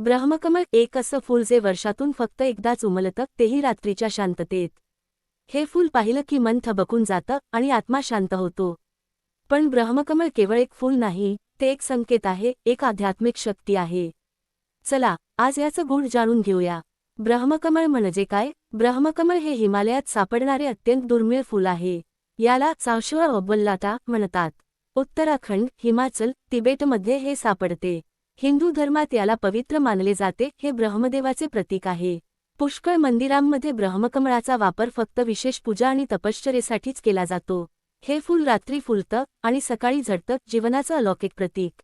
ब्रह्मकमळ एक असं फूल जे वर्षातून फक्त एकदाच उमलतं तेही रात्रीच्या शांततेत. हे फूल पाहिलं की मन थबकून जातं आणि आत्मा शांत होतो. पण ब्रह्मकमळ केवळ एक फूल नाही ते एक संकेत आहे एक आध्यात्मिक शक्ती आहे. चला आज याचं गुण जाणून घेऊया. ब्रह्मकमळ म्हणजे काय? ब्रह्मकमळ हे हिमालयात सापडणारे अत्यंत दुर्मिळ फूल आहे. याला चावशिवा अब्बल्लाटा म्हणतात. उत्तराखंड हिमाचल तिबेटमध्ये हे सापडते. हिंदू धर्मात याला पवित्र मानले जाते हे ब्रह्मदेवाचे प्रतीक आहे. पुष्कळ मंदिरांमध्ये ब्रह्मकमळाचा वापर फक्त विशेष पूजा आणि तपश्चरेसाठीच केला जातो. हे फूल रात्री फुलतं आणि सकाळी झडतं जीवनाचं अलौकिक प्रतीक.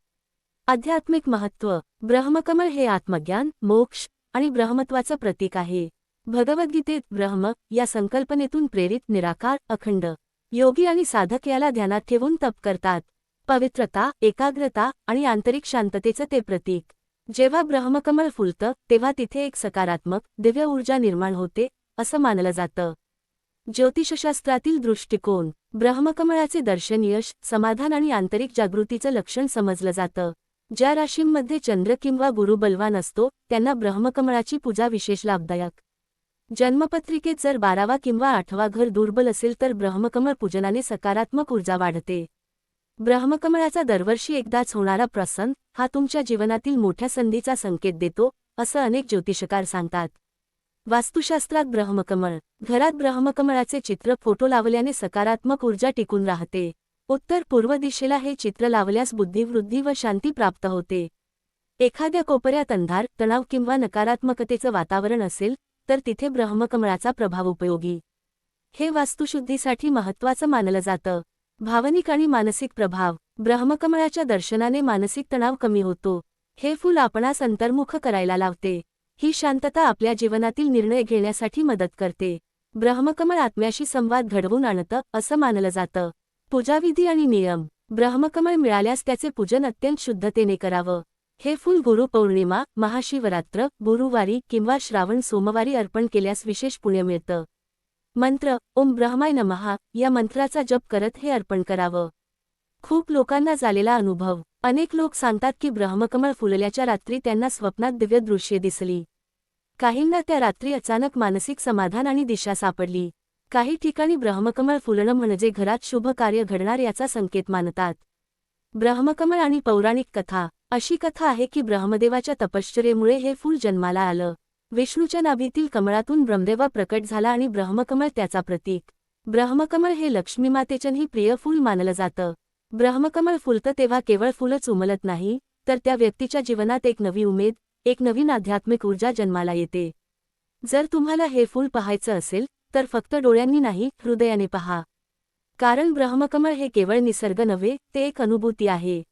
आध्यात्मिक महत्त्व. ब्रह्मकमळ हे आत्मज्ञान मोक्ष आणि ब्रह्मत्वाचं प्रतीक आहे. भगवद्गीतेत ब्रह्म या संकल्पनेतून प्रेरित निराकार अखंड योगी आणि साधक याला ध्यानात ठेवून तप करतात. पवित्रता एकाग्रता आणि आंतरिक शांततेचं ते प्रतीक. जेव्हा ब्रह्मकमळ फुलतं तेव्हा तिथे एक सकारात्मक दिव्य ऊर्जा निर्माण होते असं मानलं जातं. ज्योतिषशास्त्रातील दृष्टिकोन ब्रह्मकमळाचे दर्शन यश समाधान आणि आंतरिक जागृतीचं लक्षण समजलं जातं. ज्या राशींमध्ये चंद्र किंवा गुरु बलवान असतो त्यांना ब्रह्मकमळाची पूजा विशेष लाभदायक. जन्मपत्रिकेत जर बारावा किंवा आठवा घर दुर्बल असेल तर ब्रह्मकमळ पूजनाने सकारात्मक ऊर्जा वाढते. ब्रह्मकमळाचा दरवर्षी एकदाच होणारा प्रसंग हा तुमच्या जीवनातील मोठ्या संधीचा संकेत देतो असं अनेक ज्योतिषकार सांगतात. वास्तुशास्त्रात ब्रह्मकमळ घरात ब्रह्मकमळाचे चित्र फोटो लावल्याने सकारात्मक ऊर्जा टिकून राहते. उत्तर पूर्व दिशेला हे चित्र लावल्यास बुद्धिवृद्धी व शांती प्राप्त होते. एखाद्या कोपऱ्यात अंधार तणाव किंवा नकारात्मकतेचं वातावरण असेल तर तिथे ब्रह्मकमळाचा प्रभाव उपयोगी. हे वास्तुशुद्धीसाठी महत्त्वाचं मानलं जातं. भावनिक आणि मानसिक प्रभाव. ब्रह्मकमळाच्या दर्शनाने मानसिक तणाव कमी होतो. हे फूल आपणास अंतर्मुख करायला लावते. ही शांतता आपल्या जीवनातील निर्णय घेण्यासाठी मदत करते. ब्रह्मकमळ आत्म्याशी संवाद घडवून आणतं असं मानलं जातं. पूजाविधी आणि नियम. ब्रह्मकमळ मिळाल्यास त्याचे पूजन अत्यंत शुद्धतेने करावं. हे फूल गुरुपौर्णिमा महाशिवरात्र गुरुवारी किंवा श्रावण सोमवारी अर्पण केल्यास विशेष पुण्य मिळतं. मंत्र ओम ब्रह्माय नमहा या मंत्राचा जप करत हे अर्पण करावं. खूप लोकांना झालेला अनुभव. अनेक लोक सांगतात की ब्रह्मकमळ फुलल्याच्या रात्री त्यांना स्वप्नात दिव्य दृश्ये दिसली. काहींना त्या रात्री अचानक मानसिक समाधान आणि दिशा सापडली. काही ठिकाणी ब्रह्मकमळ फुलणं म्हणजे घरात शुभ कार्य घडणार याचा संकेत मानतात. ब्रह्मकमळ आणि पौराणिक कथा. अशी कथा आहे की ब्रह्मदेवाच्या तपश्चर्येमुळे हे फूल जन्माला आलं. विष्णूच्या नाभीतील कमळातून ब्रह्मदेवा प्रकट झाला आणि ब्रह्मकमळ त्याचा प्रतीक. ब्रह्मकमळ हे लक्ष्मीमातेचंही प्रिय फूल मानलं जातं. ब्रह्मकमळ फुलतं तेव्हा केवळ फुलच उमलत नाही तर त्या व्यक्तीच्या जीवनात एक नवी उमेद एक नवीन आध्यात्मिक ऊर्जा जन्माला येते. जर तुम्हाला हे फूल पाहायचं असेल तर फक्त डोळ्यांनी नाही हृदयाने पहा. कारण ब्रह्मकमळ हे केवळ निसर्ग नव्हे ते एक अनुभूती आहे.